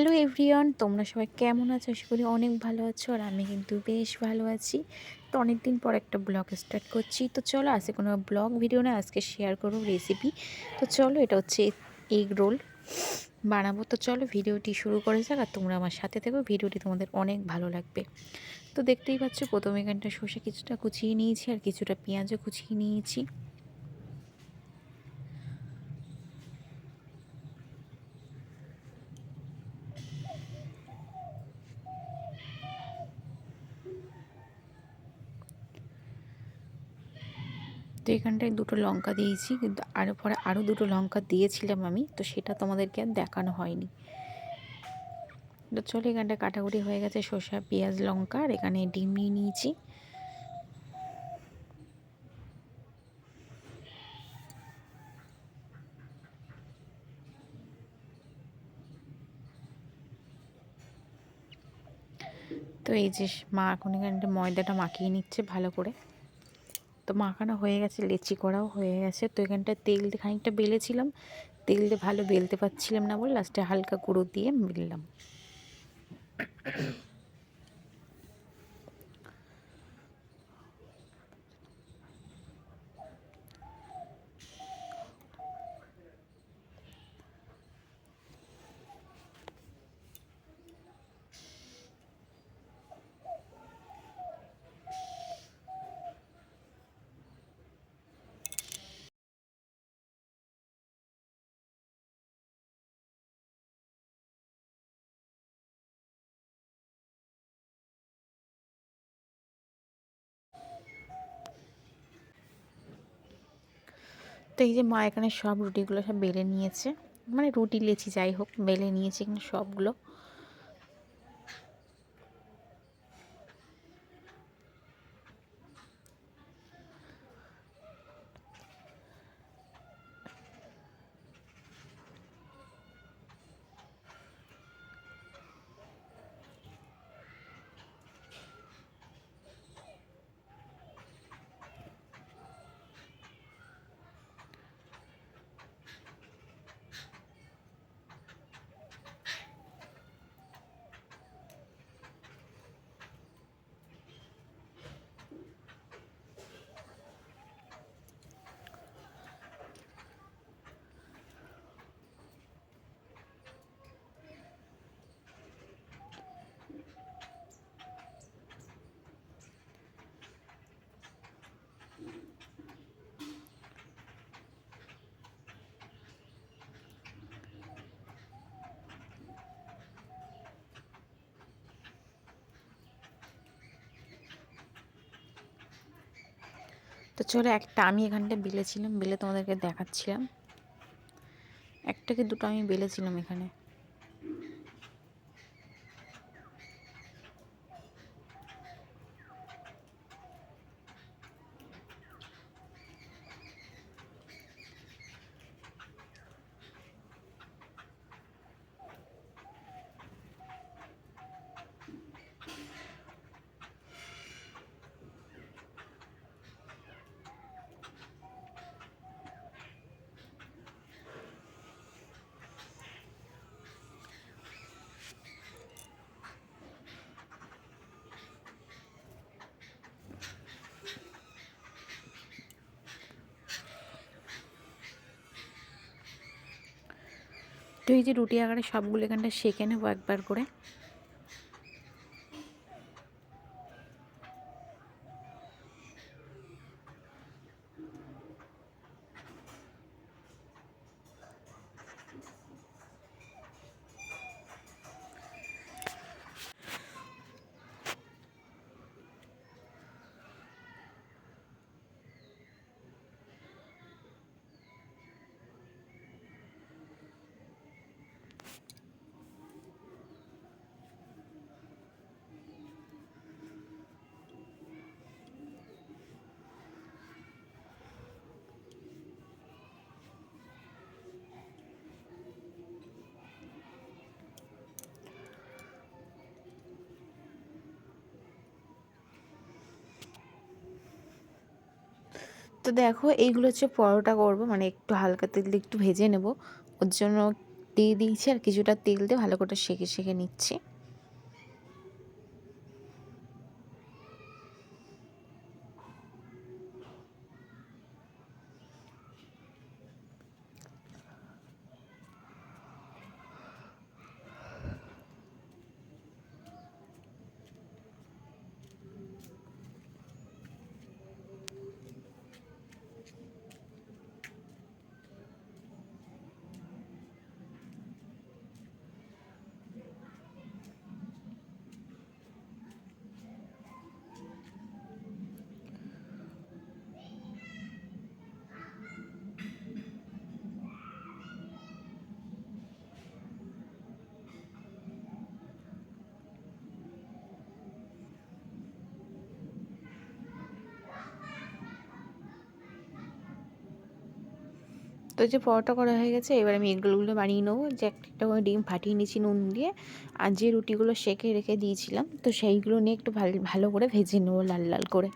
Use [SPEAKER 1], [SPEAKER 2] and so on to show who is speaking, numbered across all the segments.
[SPEAKER 1] Hello everyone, তোমরা সবাই কেমন আছো? আশা করি অনেক ভালো আছো আর আমি কিন্তু বেশ ভালো আছি। তো অনেক দিন পর একটা ব্লগ স্টার্ট করছি। তো চলো আজকে কোনো ব্লগ ভিডিও না, আজকে শেয়ার করব রেসিপি তো চলো এটা হচ্ছে এগ রোল বানাবো। তো চলো ভিডিওটি শুরু করে যাক আর তোমরা আমার সাথে থেকো। ভিডিওটি তোমাদের অনেক ভালো লাগবে। তো দেখতেই পাচ্ছ, প্রথমে এখানটা সর্ষে কিছুটা কুচিয়ে নিয়েছি আর কিছুটা পেঁয়াজও কুচিয়ে নিয়েছি। তো এখানটায় দুটো লঙ্কা দিয়েছি। কিন্তু আরও পরে আরও দুটো লঙ্কা দিয়েছিলাম আমি, তো সেটা তোমাদেরকে আর দেখানো হয়নি। তো চলো এখানটা কাটাকুটি হয়ে গেছে শসা পেঁয়াজ, লঙ্কা, আর এখানে ডিম নিয়ে নিয়েছি। তো এই যে মা এখন এখানটা ময়দাটা মাখিয়ে নিচ্ছে ভালো করে। তো মাখানো হয়ে গেছে, লেচি করাও হয়ে গেছে। তো এখানটা তেল খানিকটা বেলেছিলাম। তেল দিয়ে ভালো বেলতে পারছিলাম না বলে লাস্টে হালকা গুঁড়ো দিয়ে বেললাম। তো এই যে মা এখানে সব রুটিগুলো সব বেলে নিয়েছে। মানে রুটি, লেচি যাই হোক, বেলে নিয়েছে এখানে সবগুলো। চলো একটা আমি এখানটা বেলেছিলাম বেলে তোমাদেরকে দেখাচ্ছিলাম। একটাকে দুটো আমি বেলেছিলাম এখানে। তো এই যে রুটি আকারে সবগুলো এখানটা সেঁকে নেব একবার করে। তো দেখো, এইগুলো হচ্ছে পরোটা করব মানে একটু হালকা তেল দিয়ে একটু ভেজে নেব। ওর জন্য দিয়ে দিয়েছি আর কিছুটা তেল দিয়ে ভালো করে সেঁকে সেঁকে নিচ্ছি। তো যে পরোটা করা হয়ে গেছে, এবার আমি এগুলোগুলো বানিয়ে নেব। যে একটা একটা করে ডিম ফাটিয়ে নিয়েছি নুন দিয়ে, আর যে রুটিগুলো সেঁকে রেখে দিয়েছিলাম, তো সেইগুলো নিয়ে একটু ভালো ভালো করে ভেজে নেব লাল লাল করে।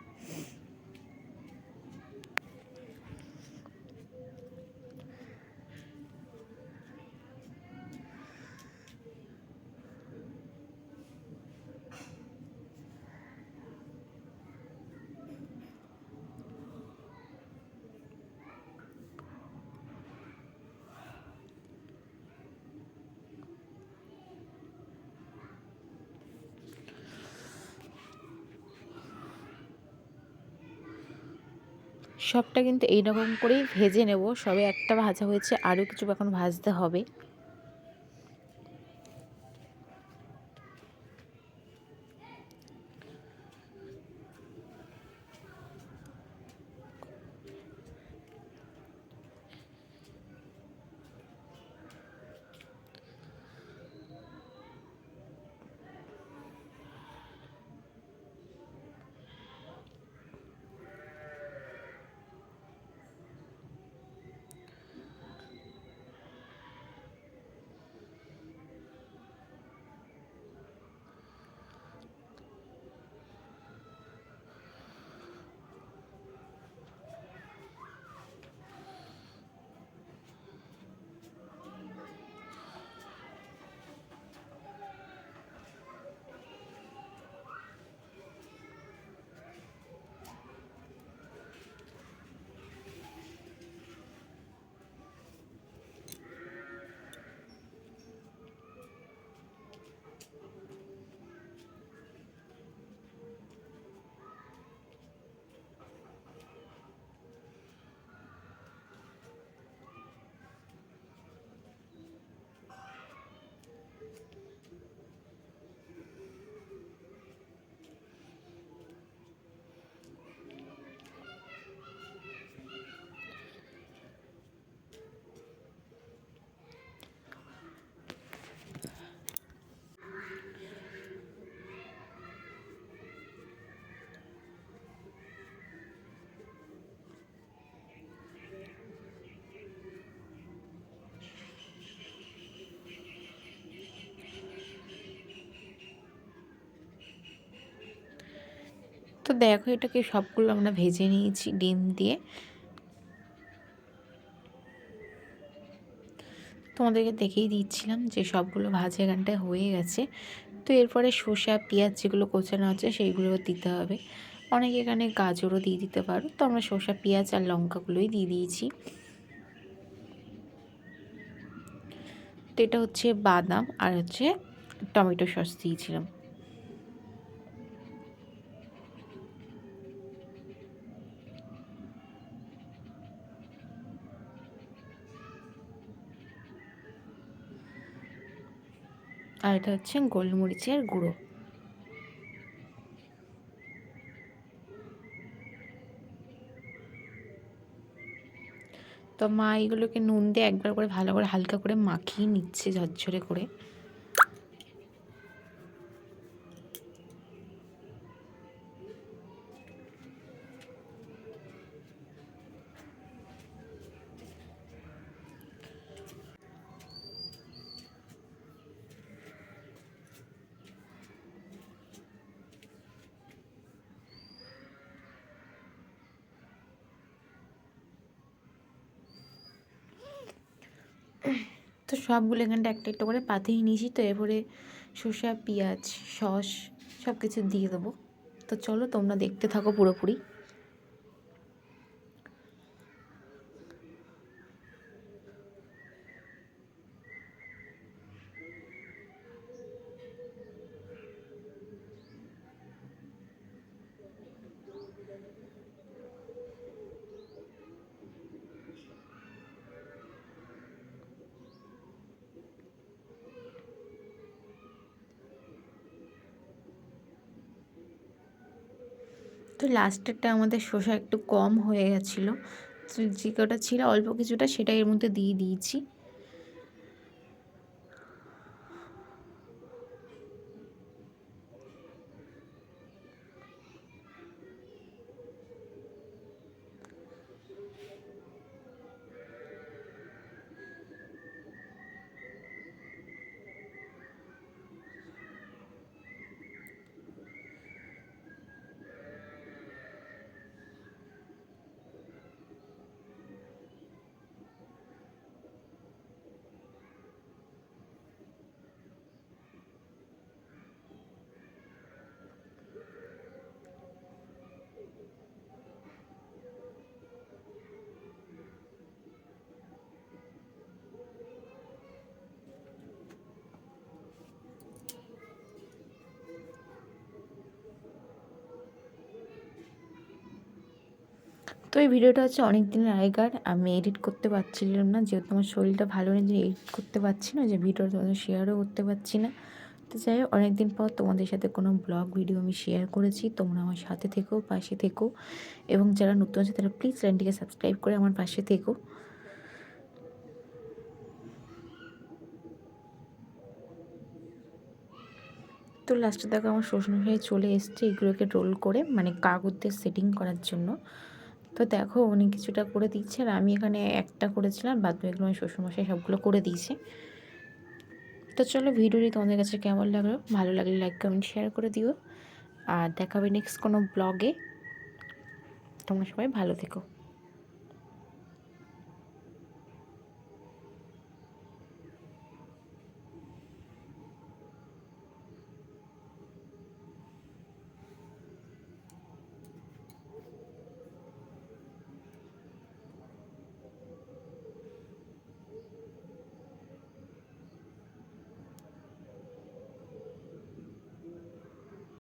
[SPEAKER 1] সবটা কিন্তু এইরকম করেই ভেজে নেব। সবে একটা ভাজা হয়েছে, আরও কিছু এখন ভাজতে হবে। দেখো এটাকে সবগুলো আমরা ভেজে নিয়েছি ডিম দিয়ে। তোমাদেরকে দেখেই দিচ্ছিলাম যে সবগুলো ভাজা এখানটায় হয়ে গেছে। তো এরপরে শসা পেঁয়াজ যেগুলো কোচানো আছে সেইগুলো দিতে হবে। অনেকে এখানে গাজরও দিয়ে দিতে পারো। তো আমরা শসা পেঁয়াজ আর লঙ্কাগুলোই দিয়ে দিয়েছি। তো এটা হচ্ছে বাদাম আর হচ্ছে টমেটো সস দিয়েছিলাম। আর এটা হচ্ছে গোলমরিচের গুঁড়ো। তো মা এগুলোকে নুন দিয়ে একবার করে ভালো করে হালকা করে মাখিয়ে নিচ্ছে ঝরঝরে করে। সবগুলো এখানটা একটা একটা করে পাতেই নিয়েছি তো, এরপরে শসা পেঁয়াজ, সস সব কিছু দিয়ে দেবো। তো চলো তোমরা দেখতে থাকো পুরোপুরি। তো লাস্টেরটা আমাদের শসা একটু কম হয়ে গেছিল যে কটা ছিল অল্প কিছুটা সেটা এর মধ্যে দিয়ে দিয়েছি। তো এই ভিডিওটা হচ্ছে অনেক দিনের আগেকার। আমি এডিট করতে পারছিলাম না, যেহেতু আমার শরীরটা ভালো নেই, যে এডিট করতে পারছি না, যে ভিডিওটা তোমাদের শেয়ারও করতে পারছি না। তো যাই হোক, অনেকদিন পর তোমাদের সাথে কোনো ব্লগ ভিডিও আমি শেয়ার করেছি, তোমরা আমার সাথে থেকো, পাশে থেকো। এবং যারা নতুন আছে, তারা প্লিজ চ্যানেলটিকে সাবস্ক্রাইব করে আমার পাশে থেকো। তো লাস্টে দেখো আমার শ্বশুরমশাই চলে এসছে, এগুলোকে রোল করে মানে কাগজ দিয়ে সেটিং করার জন্য। তো দেখো উনি কিছুটা করে দিচ্ছে আর আমি এখানে একটা করেছিলাম, বাদ বাকিগুলো আমি শ্বশুরমশাই সবগুলো করে দিয়েছে। তো চলো ভিডিওটি তোমাদের কাছে কেমন লাগল? ভালো লাগলে লাইক কমেন্ট শেয়ার করে দিও। আর দেখাবে নেক্সট কোনো ব্লগে তোমরা সবাই ভালো থেকো।